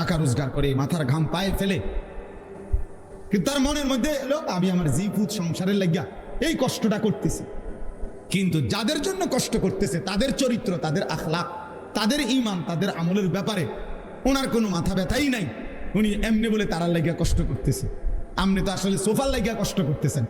টাকা রোজগার করে, মাথার ঘাম পায়ে ফেলে। কিন্তু তার মনের মধ্যে এলো, আমি আমার জিপুত সংসারের লাগিয়া এই কষ্টটা করতেছি। কিন্তু যাদের জন্য কষ্ট করতেছে, তাদের চরিত্র, তাদের আখলাক তাদের ইমান তাদের আমলের ব্যাপারে ওনার কোনো মাথা ব্যথাই নাই। উনি এমনি বলে তারার লাগিয়া কষ্ট করতেছে। আপনি তো আসলে সোফার লাগিয়া কষ্ট করতেছেন।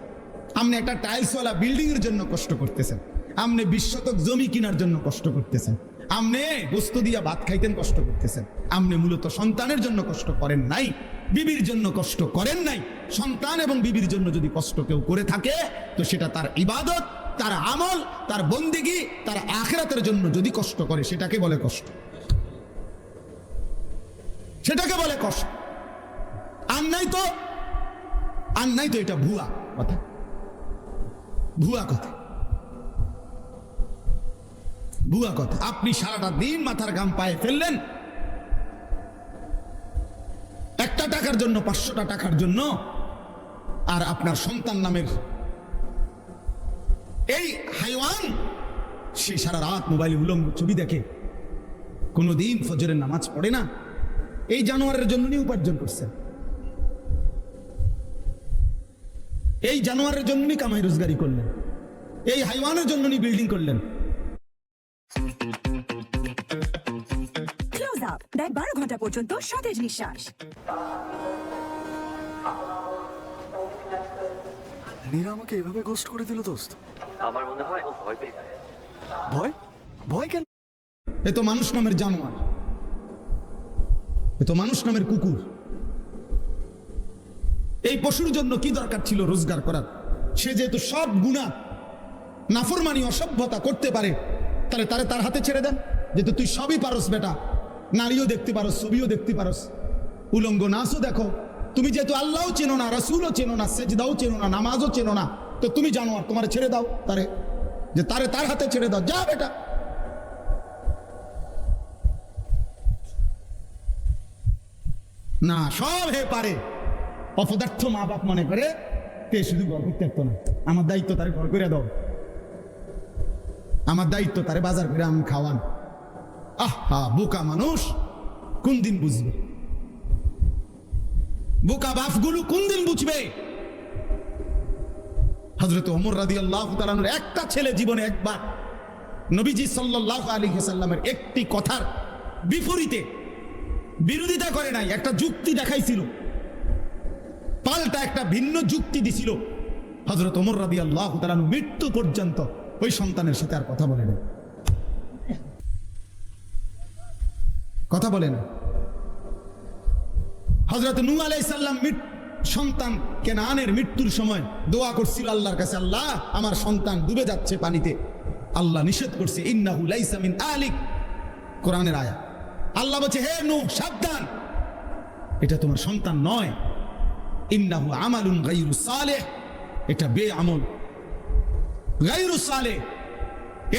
আপনি একটা টাইলসওয়ালা বিল্ডিং এর জন্য কষ্ট করতেছেন। আপনি বিশ শতক জমি কেনার জন্য কষ্ট করতেছেন। আপনি বস্তু দিয়া ভাত খাইতেন কষ্ট করতেছেন। আপনি মূলত সন্তানের জন্য কষ্ট করেন নাই, বিবির জন্য কষ্ট করেন নাই। সন্তান এবং বিবির জন্য যদি কষ্ট কেউ করে থাকে, তো সেটা তার ইবাদত, তার আমল, তার বন্দিগি, তার আখেরাতের জন্য যদি কষ্ট করে, সেটাকে বলে কষ্ট। সেটাকে বলে কষ্ট। আর নাই তো, আর নাই তো এটা ভুয়া কথা। ভুয়া কথা। ভুয়া কথা। আপনি সারাটা দিন মাথার গাম পায়ে ফেললেন। একটা টাকার জন্য, পাঁচশোটা টাকার জন্য, আর আপনার সন্তান নামের এই হাইওয়ান, সে সারা রাত মোবাইলে উলঙ্গ ছবি দেখে। কোনোদিন ফজরের নামাজ পড়ে না। এই জানোয়ারের জন্য নিয়ে উপার্জন করছে এই জানোয়ারের জন্য কামাই রোজগারি করলেন। এই হাইওয়ানের জন্য নিয়ে বিল্ডিং করলেন। দেয় বারো ঘণ্টা পর্যন্ত সতেজ নিঃশ্বাস। নীরা আমাকে এভাবে গোস্ট করে দিল দোস্ত। আমার মনে হয় ও ভয় পেয়ে ভয়? ভয় কেন? এ তো মানুষ নামের জানোয়ার। এ তো মানুষ নামের কুকুর। এই পশুর জন্য কি দরকার ছিল রোজগার করার? সে যেহেতু সব গুণা নাফরমানি অসভ্যতা করতে পারে তাহলে তারে তার হাতে ছেড়ে দেন। যেহেতু তুই সবই পারস বেটা। নারীও দেখতে পারস ছবিও দেখতে পারস উলঙ্গ নাচও দেখো। তুমি যেহেতু আল্লাহও চেনো না, রসুলও চেনো না, সেজদাও চেনো না, নামাজও চেনো না, তো তুমি জানো আর তোমার ছেড়ে দাও তারে। যে তারে তার হাতে ছেড়ে দাও, যা বেটা। না, সব হে পারে। অপদার্থ মা বাপ মনে করে তে শুধু ঘর করতে পারতো না। আমার দায়িত্ব তারে ঘর করে দাও। আমার দায়িত্ব তারে বাজার করে আমি খাওয়ান। আহা, বোকা মানুষ। কোন দিন বুঝবে? বোকা বাপগুলো কোন দিন বুঝবে? হজরত ওমর রাদি আল্লাহ একটা ছেলে জীবনে একবার নবীজি সাল্লাহ আলী সাল্লামের একটি কথার বিপরীতে বিরোধিতা করে নাই, একটা যুক্তি দেখাইছিল। পাল্টা একটা ভিন্ন যুক্তি দিছিল। হজরত ওমর রাদি আল্লাহ মৃত্যু পর্যন্ত ওই সন্তানের সাথে আর কথা বলে না কথা বলেন। হজরত নু আলাইসাল্লাম সন্তান কেনানের মৃত্যুর সময় দোয়া করছিল আল্লাহর কাছে, আল্লাহ, আমার সন্তান ডুবে যাচ্ছে পানিতে। আল্লাহ নিষেধ করছে আলিক। কোরআনের আয়া আল্লাহ বলছে, হে নু সাবধান। এটা তোমার সন্তান নয়। ইন্নাহু আমালুন গাইরু সালেহ। এটা বে আমল গাইরু সালেহ।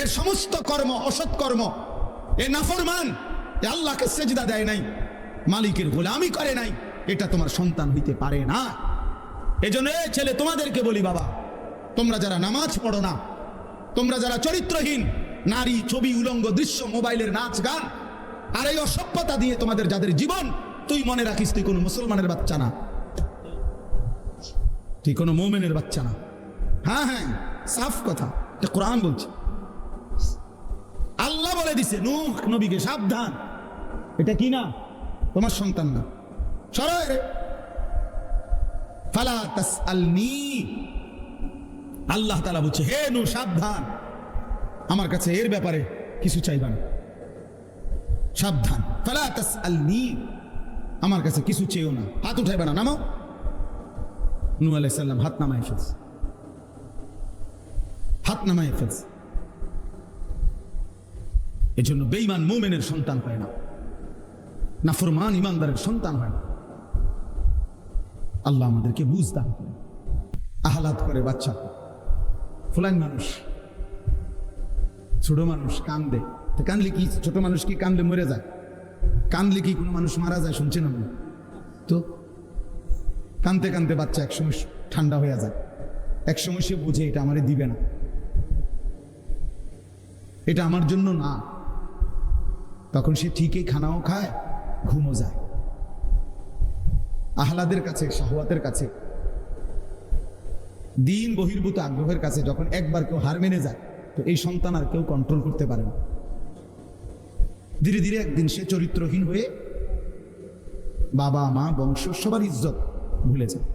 এর সমস্ত কর্ম, অসৎ কর্ম, এ নাফরমান। আল্লাহকে সেজদা দেয় নাই, মালিকের গোলামি করে নাই, এটা তোমার সন্তান হইতে পারে না। এজন্য ছেলে, তোমাদেরকে বলি বাবা, তোমরা যারা নামাজ পড়ো না, তোমরা যারা চরিত্রহীন, নারী ছবি, উলঙ্গ দৃশ্য, মোবাইলের নাচ, গান, আর এই অসভ্যতা দিয়ে তোমাদের যাদের জীবন, তুই মনে রাখিস তুই কোনো মুসলমানের বাচ্চা না। তুই কোনো মোমেনের বাচ্চা না। হ্যাঁ হ্যাঁ সাফ কথা কোরআন বলছে। আল্লাহ বলে দিছে, নূহ নবীকে সাবধান। এটা কি না তোমার সন্তান না সরয় রে। ফালা আল্লাহ তাআলা বলছে, হে নূহ সাবধান। আমার কাছে এর ব্যাপারে কিছু চাইবা না। সাবধান। ফালা আমার কাছে কিছু চেয়েও না। হাত উঠাইবা না। নামাও নূহ আলাইহিস সালাম হাত নামায় ফেলছে। হাত নামায় ফেলছে। এজন্য বেঈমান মোমেনের সন্তান পায় না। নাফরমান ইমানদারের সন্তান হয় না। আল্লাহ আমাদেরকে বুঝ দান করেন আহ্লাদ করে বাচ্চা ফুলান মানুষ, ছোট মানুষ কান্দে। তো কানলে কি ছোট মানুষ কি কান্দলে মরে যায়? কানলে কি কোনো মানুষ মারা যায় শুনছেন আপনি? তো কানতে কানতে বাচ্চা একসময় ঠান্ডা হয়ে যায়। একসময় সে বুঝে এটা আমারে দিবে না। এটা আমার জন্য না। তখন সে ঠিকই খানাও খায় ঘুমও যায়। আহ্লাদের কাছে, শাহওয়াতের কাছে, দিন বহির্ভূত আগ্রহের কাছে যখন একবার কেউ হার মেনে যায়, তো এই সন্তান আর কেউ কন্ট্রোল করতে পারে না। ধীরে ধীরে একদিন সে চরিত্রহীন হয়ে বাবা, মা, বংশ, সবার ইজ্জত ভুলে যায়।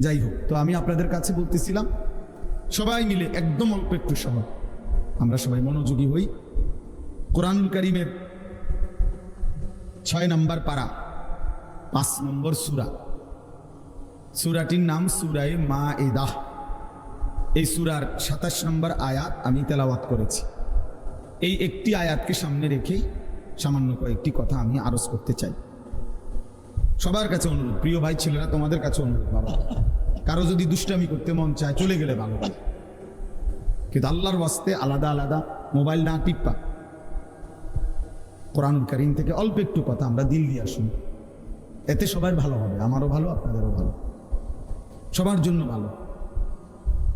যাই হোক, তো আমি আপনাদের কাছে বলতেছিলাম, সবাই মিলে একদম অল্প একটু সময়। আমরা সবাই মনোযোগী হই। কোরআনুল করিমের ছয় নম্বর পারা, পাঁচ নম্বর সুরা। সুরাটির নাম সুরায় মা এদাহ এই সুরার সাতাশ নম্বর আয়াত আমি তেলাওয়াত করেছি। এই একটি আয়াতকে সামনে রেখেই সামান্য কয়েকটি কথা আমি আরজ করতে চাই। সবার কাছে অনুরোধ, প্রিয় ভাই, ছেলেরা, তোমাদের কাছে অনুরোধ বাবা। কারও যদি দুষ্টামি করতে মন চায়, চলে গেলে ভালো কিন্তু আল্লাহর বাস্তে আলাদা আলাদা মোবাইল না টিপ্পা কোরআন করিম থেকে অল্প একটু কথা, আমরা দিল দিয়ে শুনি এতে সবাই ভালো হবে, আমারও ভালো, আপনাদেরও ভালো। সবার জন্য ভালো।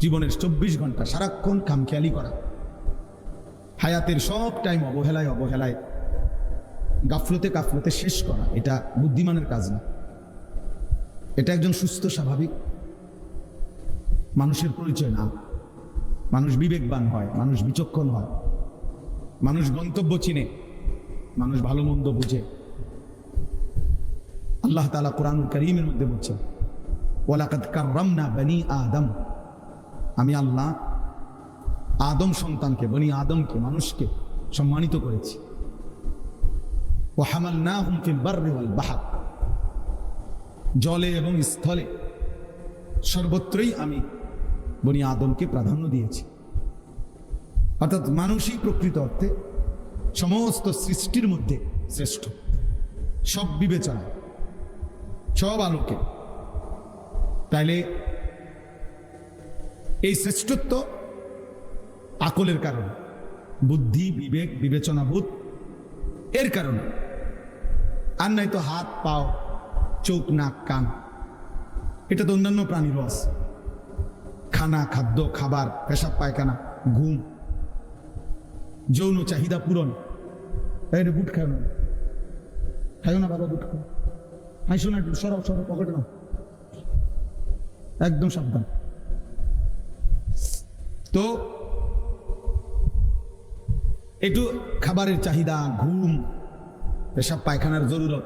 জীবনের চব্বিশ ঘণ্টা সারাক্ষণ খামখেয়ালি করা। হায়াতের সব টাইম অবহেলায় অবহেলায়, গাফলতে কাফলতে শেষ করা, এটা বুদ্ধিমানের কাজ না। এটা একজন সুস্থ স্বাভাবিক। মানুষের পরিচয় না। মানুষ বিবেকবান হয়, মানুষ বিচক্ষণ হয়। মানুষ গন্তব্য চিনে। মানুষ ভালো মন্দ বুঝে। আল্লাহ তালা কোরআন করিমের মধ্যে বলছেন বনি আদম। আমি আল্লাহ আদম সন্তানকে, বনি আদমকে, মানুষকে সম্মানিত করেছি। ও হামাল না হুমফিল বার্রেওয়াল বাহাক জলে এবং স্থলে সর্বত্রই আমি বনি আদমকে প্রাধান্য দিয়েছি। অর্থাৎ মানুষই প্রকৃত অর্থে সমস্ত সৃষ্টির মধ্যে শ্রেষ্ঠ। সব বিবেচনা সব আলোকে। তাইলে এই শ্রেষ্ঠত্ব আকলের কারণ, বুদ্ধি, বিবেক, বিবেচনাবোধ এর কারণে। আর নাই তো হাত, পাও, চোখ, নাক, কান। এটা তো অন্যান্য প্রাণীরও আছে। খানা, খাদ্য, খাবার, পেশাব, পায়খানা, ঘুম যৌন চাহিদা পূরণ। রে বুট খাও না খাইও না বাবা বুট খাও হাইসো না একটু, সরাও সরাও, পকেটে না একদম সাবধান। তো, একটু খাবারের চাহিদা, ঘুম, পেশাব পায়খানার জরুরত,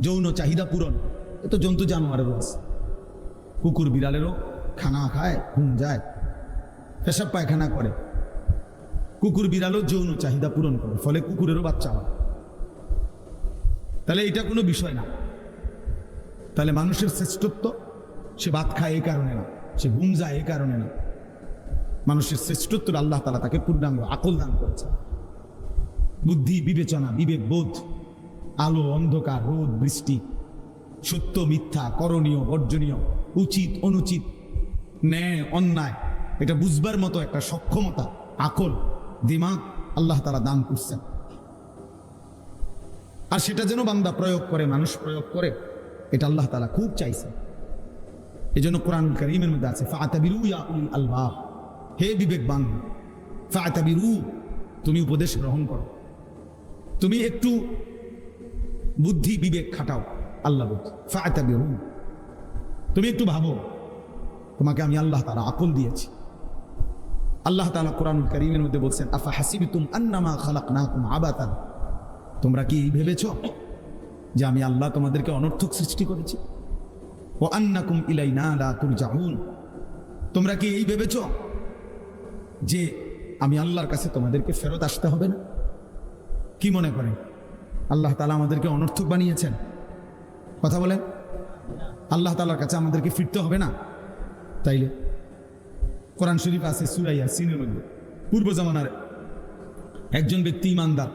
যৌন চাহিদা পূরণ। এ তো জন্তু জানোয়ারেরও আছে কুকুর বিড়ালেরও খানা খায়, ঘুম যায়। পেশাব পায়খানা করে। কুকুর বিড়ালও যৌন চাহিদা পূরণ করে, ফলে কুকুরেরও বাচ্চা হয়। তাহলে এটা কোনো বিষয় না। তাহলে মানুষের শ্রেষ্ঠত্ব, সে ভাত খায় এই কারণে না, সে ঘুম যায় এই কারণে না। মানুষের শ্রেষ্ঠত্ব আল্লাহ তালা তাকে পূর্ণাঙ্গ আকল দান করেছে বুদ্ধি, বিবেচনা, বিবেক, বোধ, আলো, অন্ধকার, রোদ, বৃষ্টি, সত্য, মিথ্যা, করণীয়, বর্জনীয়, উচিত, অনুচিত, ন্যায়, অন্যায়, এটা বুঝবার মতো একটা সক্ষমতা, আকল দিমাগ আল্লাহ তারা দান করছেন। আর সেটা যেন বান্দা প্রয়োগ করে, মানুষ প্রয়োগ করে, এটা আল্লাহ তালা খুব চাইছে এই জন্য কোরআন করিমের মধ্যে আছে ফাতাবিরু ইয়া উলিল আলবাব। হে বিবেকবান ফাতাবিরু তুমি উপদেশ গ্রহণ করো। তুমি একটু বুদ্ধি, বিবেক খাটাও, আল্লাহ ফাতাবিরু তুমি একটু ভাবো। তোমাকে আমি আল্লাহ তারা আকল দিয়েছি। আল্লাহ তালা কোরআন করিমের মধ্যে বলছেন, আফা হাসিবিতুম আন্নামা খালাকনাকুম আবাতান? তোমরা কি এই ভেবেছ যে আমি আল্লাহ তোমাদেরকে অনর্থক সৃষ্টি করেছি? ও আন্নাকুম ইলাইনা লা তুরজাউন? তোমরা কি এই ভেবেছ যে আমি আল্লাহর কাছে তোমাদেরকে ফেরত আসতে হবে না? কি মনে করেন? আল্লাহ তালা আমাদেরকে অনর্থক বানিয়েছেন। কথা বলেন। আল্লাহ তালার কাছে আমাদেরকে ফিরতে হবে না? তাইলে কোরআন শরীফ আছে সুরাইয়া সিনের মধ্যে। পূর্ব জামানার একজন ব্যক্তি ইমানদার,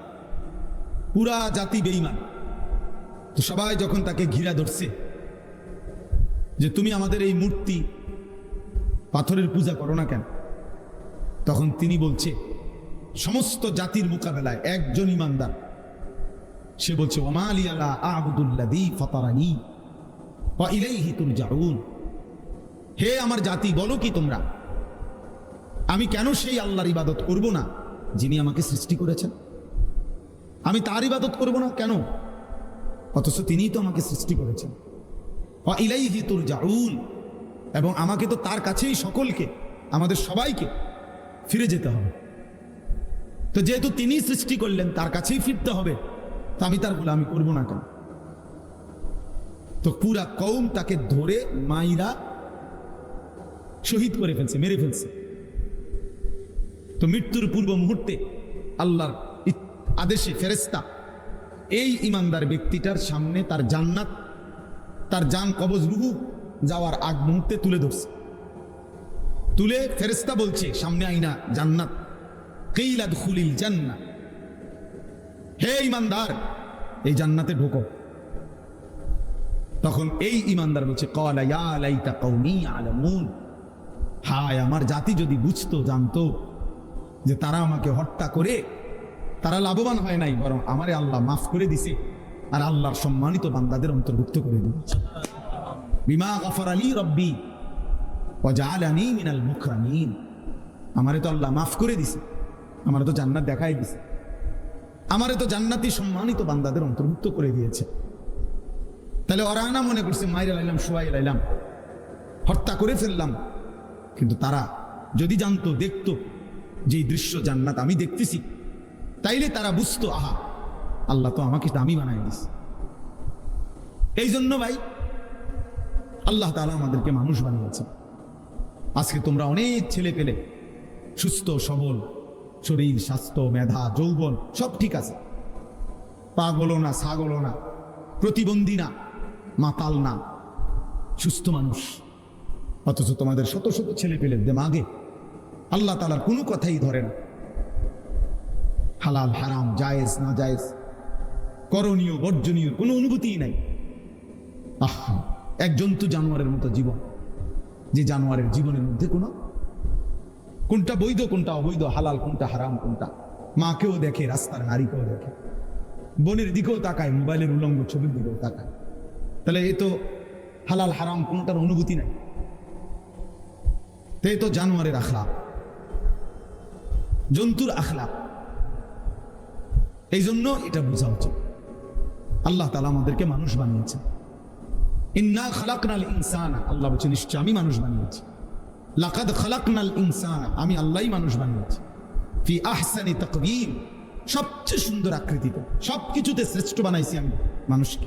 পুরা জাতি বেঈমান। তো সবাই যখন তাকে ঘিরা ধরছে যে তুমি আমাদের এই মূর্তি পাথরের পূজা করো না কেন? তখন তিনি বলছে, সমস্ত জাতির মোকাবেলায় একজন ইমানদার। সে বলছে ওমালি আলা আবুদুল্লাদি ফতারানি ইলাইহি তুরজাউন। হে আমার জাতি, বলো কি তোমরা? আমি কেন সেই আল্লাহর ইবাদত করব না যিনি আমাকে সৃষ্টি করেছেন? আমি তার ইবাদত করব না কেন? অথচ তিনিই তো আমাকে সৃষ্টি করেছেন। ইলাইহি তুর জাউল এবং আমাকে তো তার কাছেই সকলকে, আমাদের সবাইকে ফিরে যেতে হবে। তো যেহেতু তিনি সৃষ্টি করলেন, তার কাছেই ফিরতে হবে, তা আমি তার গোলামি করব না কেন? তো পুরা কৌম তাকে ধরে মাইরা শহীদ করে ফেলছে, মেরে ফেলছে। তো মৃত্যুর পূর্ব মুহূর্তে আল্লাহর আদেশে ফেরেস্তা এই ইমানদার ব্যক্তিটার সামনে তার জান্নাত, তার জান কবজ রুহু যাওয়ার আগ মুহূর্তে তুলে ধরছে। তুলে ফেরেস্তা বলছে, সামনে আইনা, জান্নাত। কেইলাদ খুলিল জান্নাত। হে ইমানদার, এই জান্নাতে ঢোকো। তখন এই ইমানদার বলছে, কলা ইয়া লাইতা কওমি আলামুন। হায়, আমার জাতি যদি বুঝতো, জানতো যে তারা আমাকে হত্যা করে, তারা লাভবান হয় নাই, বরং আমারে আল্লাহ মাফ করে দিছে আর আল্লাহর সম্মানিত বান্দাদের অন্তর্ভুক্ত করে দিয়েছে। বিমা গফর আলী রব্বি ওয়াজআলানি মিনাল মুকরামিন। আমারে তো আল্লাহ মাফ করে দিছে, আমারে তো জান্নাত দেখাই দিছে, আমারে তো জান্নাতি সম্মানিত বান্দাদের অন্তর্ভুক্ত করে দিয়েছে। তাহলে ওরা না মনে করছে, মাইরে লাইলাম, শোয়াই লাইলাম, হত্যা করে ফেললাম। কিন্তু তারা যদি জানতো, দেখতো যে দৃশ্য জান্নাত আমি দেখতেছি, তাইলে তারা বুঝতো, আহা, আল্লাহ তো আমাকে দামি বানাই দিস এই জন্য ভাই, আল্লাহ তাআলা আমাদেরকে মানুষ বানিয়েছে আজকে তোমরা অনেক ছেলে পেলে, সুস্থ, সবল, শরীর, স্বাস্থ্য, মেধা, যৌবন, সব ঠিক আছে। পাগলও না, ছাগলও না, প্রতিবন্ধী না, মাতাল না, সুস্থ মানুষ। অথচ তোমাদের শত শত ছেলে পেলে, দেমাগে আল্লাহ তালার কোনো কথাই ধরে না। হালাল, হারাম, জায়েজ না জায়েজ করণীয়, বর্জনীয় কোনো অনুভূতিই নাই। আহা, এক জন্তু জানোয়ারের মতো জীবন, যে জানোয়ারের জীবনের মধ্যে কোনো, কোনটা বৈধ, কোনটা অবৈধ, হালাল, কোনটা হারাম, কোনটা। মাকেও দেখে, রাস্তার নারীকেও দেখে। বোনের দিকেও তাকায়, মোবাইলের উলঙ্গ ছবির দিকেও তাকায়। তাহলে এ তো হালাল, হারাম কোনটার অনুভূতি নাই। তো তো জানোয়ারের আখলা জন্তুর আখলা এই জন্য এটা বোঝা উচিত। আল্লাহ তালা আমাদেরকে মানুষ বানিয়েছে ইন্না খালাকনাল ইনসানা, আল্লাহ বলছে নিশ্চয় আমি মানুষ বানিয়েছি। লাকাদ খালাকনাল ইনসানা, আমি আল্লাহই মানুষ বানিয়েছি। ফি আহসানি তাকবীর সবচেয়ে সুন্দর আকৃতিতে, সবকিছুতে শ্রেষ্ঠ বানাইছি আমি মানুষকে।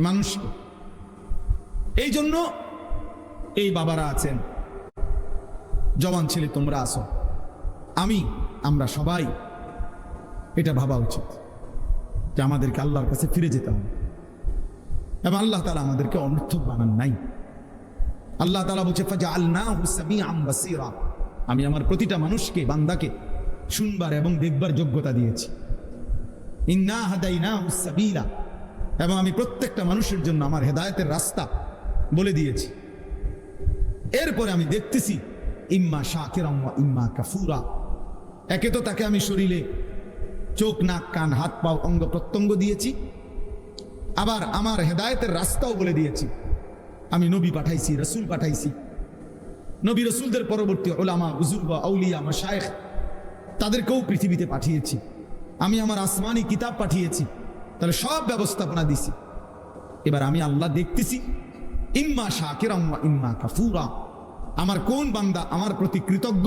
মানুষকে। এই জন্য এই বাবারা আছেন। জবান ছেলে, তোমরা আসো আমি, আমরা সবাই, এটা ভাবা উচিত যে আমাদেরকে আল্লাহর কাছে ফিরে যেতে হবে। এবং আল্লাহ তালা আমাদেরকে অনর্থক বানান নাই। আল্লাহ তালা বলছে আল্লাহ আমি আমার প্রতিটা মানুষকে, বান্দাকে শুনবার এবং দেখবার যোগ্যতা দিয়েছি। ইন্না সাবিলা। এবং আমি প্রত্যেকটা মানুষের জন্য আমার হেদায়েতের রাস্তা বলে দিয়েছি। এরপরে আমি দেখতেছি, ইম্মা শাকিরাম ওয়া ইম্মা কাফুরা। একে তো তাকে আমি শরীরে চোখ, নাক, কান, হাত, পাও, অঙ্গ প্রত্যঙ্গ দিয়েছি। আবার আমার হেদায়েতের রাস্তাও বলে দিয়েছি। আমি নবী পাঠাইছি, রসুল পাঠাইছি। নবী রসুলদের পরবর্তী ওলামা বুজুর্গ আউলিয়া, মাশায়েখ, তাদেরকেও পৃথিবীতে পাঠিয়েছি। আমি আমার আসমানি কিতাব পাঠিয়েছি। তাহলে সব ব্যবস্থাপনা দিছি। এবার আমি আল্লাহ দেখতেছি। ইম্মা শাকিরাম ওয়া ইম্মা কাফুরা। আমার কোন বান্দা আমার প্রতি কৃতজ্ঞ?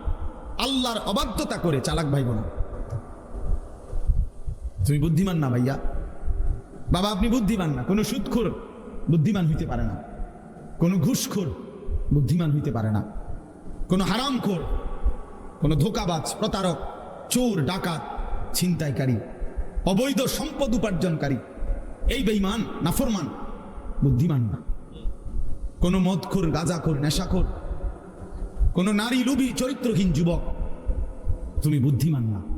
আল্লাহর অবাধ্যতা করে, চালাক ভাই বোন তুমি বুদ্ধিমান না ভাইয়া? বাবা, আপনি বুদ্ধিমান না। কোনো সুদখোর বুদ্ধিমান হইতে পারে না। কোনো ঘুষখোর বুদ্ধিমান হইতে পারে না। কোনো হারামখোর, কোনো ধোকাবাজ, প্রতারক, চোর, ডাকাত, ছিনতাইকারী, অবৈধ সম্পদ উপার্জনকারী, এই বেইমান নাফরমান বুদ্ধিমান না। কোনো মদখোর, গাজাখোর, নেশাখোর, কোনো নারী লুবি চরিত্রহীন যুবক তুমি বুদ্ধিমান না।